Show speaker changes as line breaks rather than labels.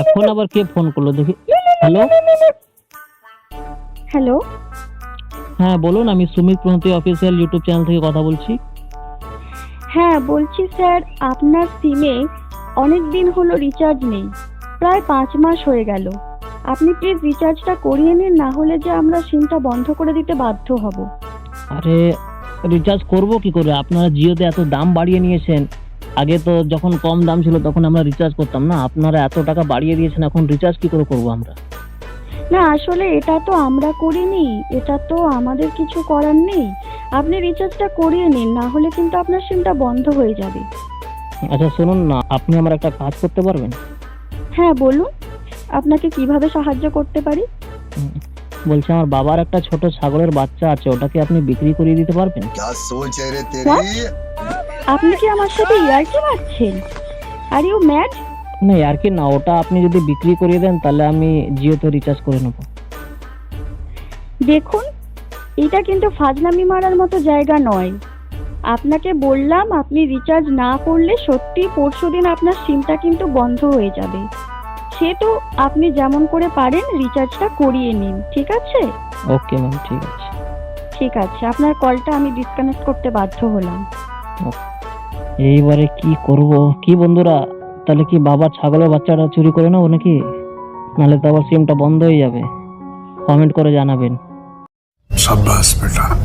এখন আবার কে ফোন করল? দেখি। হ্যালো
হ্যালো
হ্যাঁ বলুন আমি Sumit Pranati official YouTube channel থেকে কথা বলছি।
হ্যাঁ বলছি স্যার আপনার সিমে অনেক দিন হলো রিচার্জ নেই। প্রায় পাঁচ মাস হয়ে গেল। আপনি প্লিজ রিচার্জটা করিয়ে নিন না হলে যে আমরা সিমটা বন্ধ করে দিতে বাধ্য হব।
আরে রিচার্জ করব কি করে? আপনারা জিওতে এত দাম বাড়িয়ে নিয়েছেন। আগে তো যখন কম দাম ছিল তখন আমরা রিচার্জ করতাম না। আপনারা এত টাকা বাড়িয়ে দিয়েছেন এখন রিচার্জ কি করে করব আমরা?
না আসলে এটা তো আমরা করিনি। এটা তো আমাদের কিছু করার নেই। আপনি রিচার্জটা করিয়ে নিন না হলে কিন্তু আপনার সিমটা বন্ধ হয়ে যাবে।
আচ্ছা শুনুন না আপনি আমার একটা কাজ করতে পারবেন?
হ্যাঁ বলুন। আপনাকে কীভাবে সাহায্য করতে পারি?
বলছি আমার বাবার একটা ছোট ছাগলের বাচ্চা আছে ওটাকে আপনি বিক্রি করিয়ে দিতে পারবেন?
আপনি কি আমার সাথে ইয়ার্কি মারছেন? Are you mad.
না আর কি না ওটা আপনি যদি বিক্রি করিয়ে দেন তাহলে আমি জিওতে রিচার্জ করে নেব।
দেখুন এটা কিন্তু ফাজলামি মারার মতো জায়গা নয়। আপনাকে বললাম আপনি রিচার্জ না করলে সত্যি পরশু দিন আপনার সিমটা কিন্তু বন্ধ হয়ে যাবে। সে তো আপনি যেমন করে পারেন রিচার্জটা করিয়ে নিন ঠিক আছে?
ওকে ম্যাম ঠিক আছে।
ঠিক আছে আপনার কলটা আমি ডিসকানেক্ট করতে বাধ্য হলাম।
এইবারে কি করব? কি বন্ধুরা? তাহলে কি বাবা ছাগলের বাচ্চাটা চুরি করে নেব নাকি? নাহলে তো আবার সিমটা বন্ধ হয়ে যাবে। কমেন্ট করে জানাবেন।
সাব্বাস, বেটা।